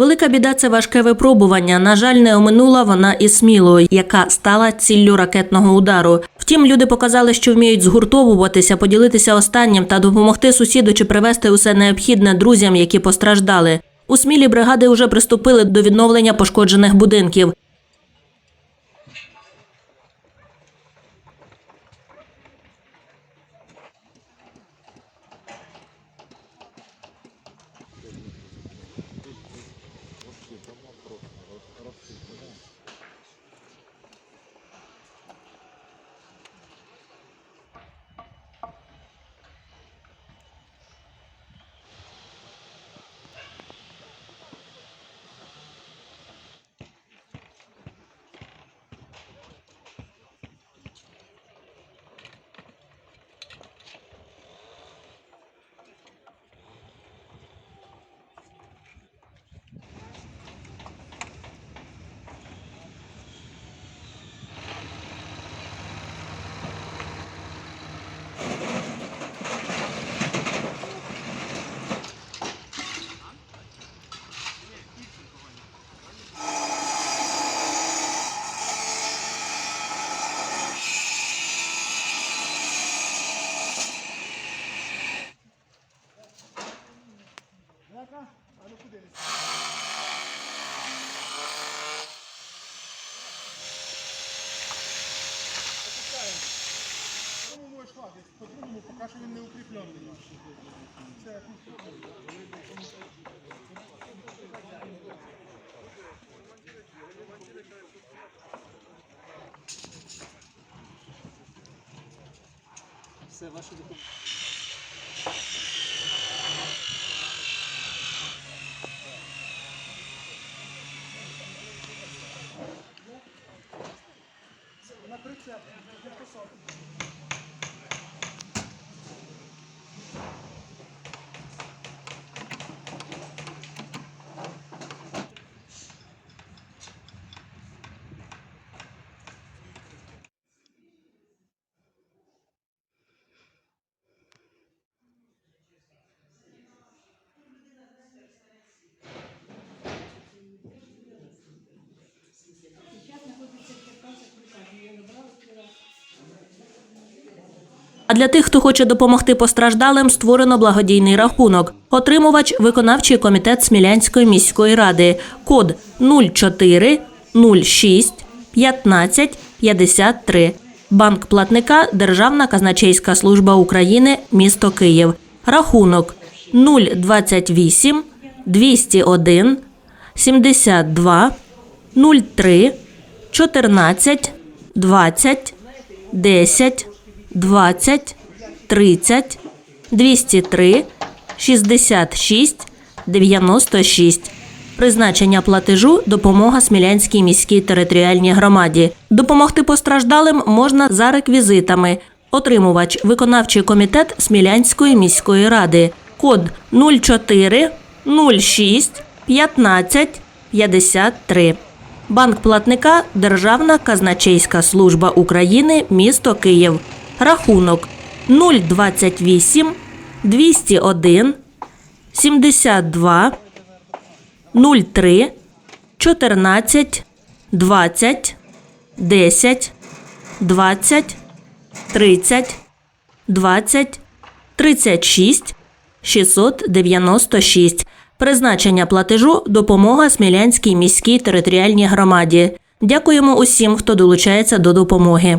Велика біда це важке випробування. На жаль, не оминула вона і смілою, яка стала ціллю ракетного удару. Втім, люди показали, що вміють згуртовуватися, поділитися останнім та допомогти сусіду чи привезти усе необхідне друзям, які постраждали. У смілі бригади вже приступили до відновлення пошкоджених будинків. Тому по-другому поки що він не укріплений. Це Все, ваші документи. на прицеп, посадку. А для тих, хто хоче допомогти постраждалим, створено благодійний рахунок. Отримувач виконавчий комітет Смілянської міської ради. Код 04 06 15 53. Банк платника Державна казначейська служба України, місто Київ. Рахунок 028 201 72 03 14 20 10 20 30 203 66 96. Призначення платежу допомога Смілянській міській територіальній громаді. Допомогти постраждалим можна за реквізитами. Отримувач виконавчий комітет Смілянської міської ради. Код 04 06 15 53. Банк платника Державна казначейська служба України, місто Київ. Рахунок 028 201 72 03 14 20 10 20 30 20 36 696. Призначення платежу допомога Смілянській міській територіальній громаді. Дякуємо усім, хто долучається до допомоги.